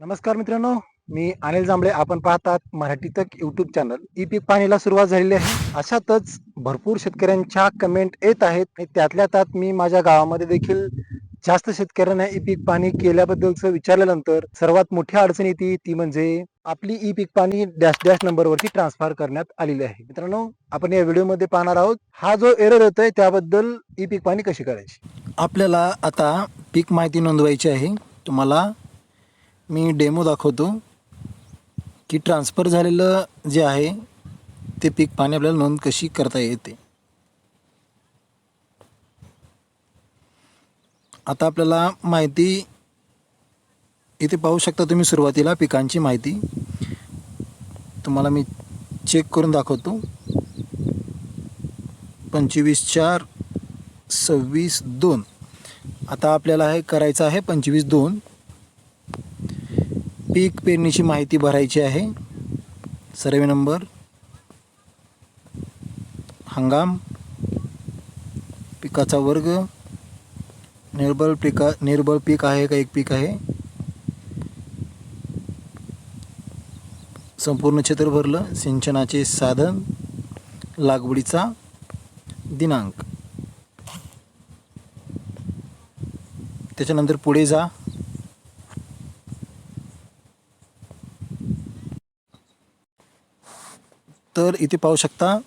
नमस्कार मित्रांनो मी अनिल जांभळे. आपण पाहतात Marathi Tak YouTube channel E पीक पाणीला सुरुवात झालेली आहे. अशातच भरपूर शेतकऱ्यांच्या कमेंट येत आहेत. आणि त्यातल्या त्यात मी माझ्या गावामध्ये देखील जास्त शेतकऱ्यांना ई पीक पाणी केल्याबद्दलचं विचारल्यानंतर सर्वात मोठी अडचण येते ती म्हणजे आपली ई पीक पाणी डॅश डॅश नंबरवरती ट्रान्सफर करण्यात आलेली आहे. मित्रांनो आपण या व्हिडिओमध्ये पाहणार आहोत हा जो एरर येतोय त्याबद्दल ई पीक पाणी कशी करायची? आपल्याला आता पीक माहिती नोंदवायची आहे. तुम्हाला मी डेमो दाखवतो की ट्रान्सफर झालेलं जे आहे ते पीक पाणी आपल्याला नोंद कशी करता येते. आता आपल्याला माहिती इथे पाहू शकता तुम्ही सुरुवातीला पिकांची माहिती. तुम्हाला मी चेक करून दाखवतो. पंचवीस चार सव्वीस दोन. आता आपल्याला हे करायचं आहे पंचवीस दोन. पीक पेरणीची माहिती भरायची आहे. Survey number. हंगाम. पिकाचा वर्ग. निर्बळ पिका निर्बळ पीक आहे का एक पीक आहे? संपूर्ण क्षेत्र भरलं. सिंचनाचे साधन. लागवडीचा दिनांक. त्याच्यानंतर पुढे जा. तर इथे पाहू शकता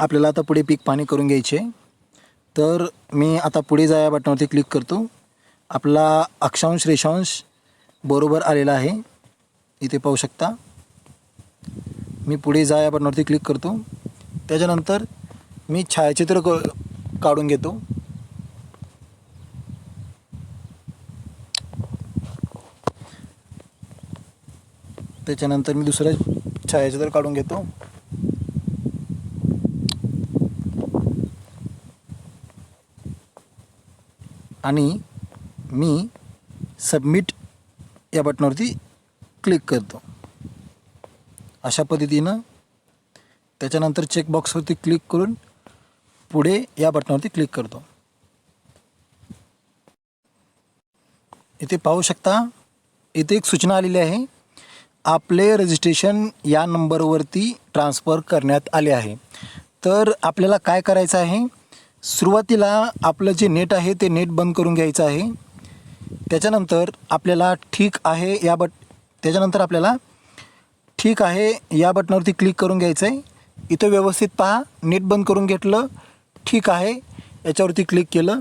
आपल्याला आता पुढे पीक पाणी करून घ्यायचे. तर मी आता पुढे जा या बटनावरती क्लिक करतो. आपला अक्षांश रेषांश बरोबर आलेला आहे. इथे पाहू शकता. मी पुढे जा या बटनावरती क्लिक करतो. त्याच्यानंतर मी छायाचित्र क काढून घेतो. त्याच्यानंतर मी दुसरं छायाचित्र काढून घेतो. आणि मी सबमिट या बटनावरती क्लिक करतो. अशा पद्धतीनं त्याच्यानंतर चेकबॉक्सवरती क्लिक करून पुढे या बटनावरती क्लिक करतो. इथे पाहू शकता इथे एक सूचना आलेली आहे. आपले रजिस्ट्रेशन या नंबरवरती ट्रान्सफर करण्यात आले आहे. तर आपल्याला काय करायचं आहे? सुरुवातीला आपलं जे नेट आहे ते नेट बंद करून घ्यायचं आहे. त्याच्यानंतर आपल्याला ठीक आहे या बट त्याच्यानंतर आपल्याला ठीक आहे या बटनावरती क्लिक करून घ्यायचं आहे इथं व्यवस्थित पहा नेट बंद करून घेतलं ठीक आहे याच्यावरती क्लिक केलं.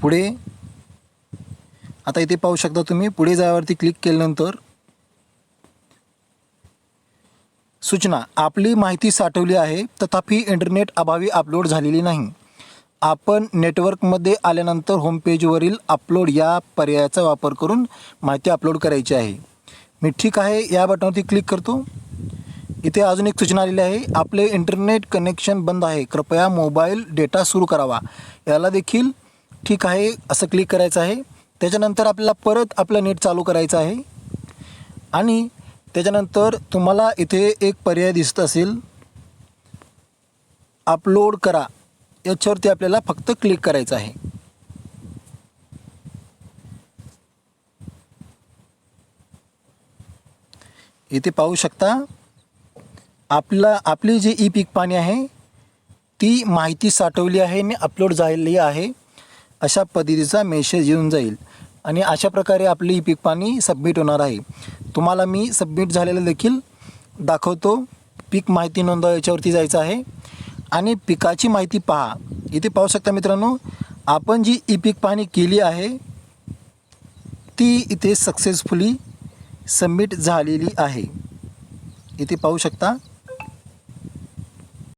पुढे आता इथे पाहू शकता तुम्ही पुढे जायावरती क्लिक केल्यानंतर सूचना आपली माहिती साठवली आहे तथापि इंटरनेट अभावी अपलोड झालेली नाही. आपण नेटवर्कमध्ये आल्यानंतर होमपेजवरील अपलोड या पर्यायाचा वापर करून माहिती अपलोड करायची आहे. मी ठीक आहे या बटनवरती क्लिक करतो. इथे अजून एक सूचना आलेली आहे आपले इंटरनेट कनेक्शन बंद आहे कृपया मोबाईल डेटा सुरू करावा. याला देखील ठीक आहे असं क्लिक करायचं आहे. त्याच्यानंतर आपल्याला परत आपलं नेट चालू करायचं आहे. आणि त्याच्यानंतर तुम्हाला इथे एक पर्याय दिसत असेल. अपलोड करा. याच्यावरती आपल्याला फक्त क्लिक करायचं आहे. इथे पाहू शकता आपला आपली जी ई पीक पाणी आहे ती माहिती साठवली आहे आणि अपलोड झालेली आहे. अशा पद्धतीचा मेसेज येऊन जाईल. आणि अशा प्रकारे आपली ई पीक पाणी सबमिट होणार आहे. तुम्हाला मी सबमिट झालेलं देखील दाखवतो. पीक माहिती नोंदव याच्यावरती जायचं आहे. आणि पिकाची माहिती पहा. इथे पाहू शकता मित्रांनो आपण जी ई पीक पाहणी केली आहे ती इथे सक्सेसफुली सबमिट झालेली आहे. इथे पाहू शकता.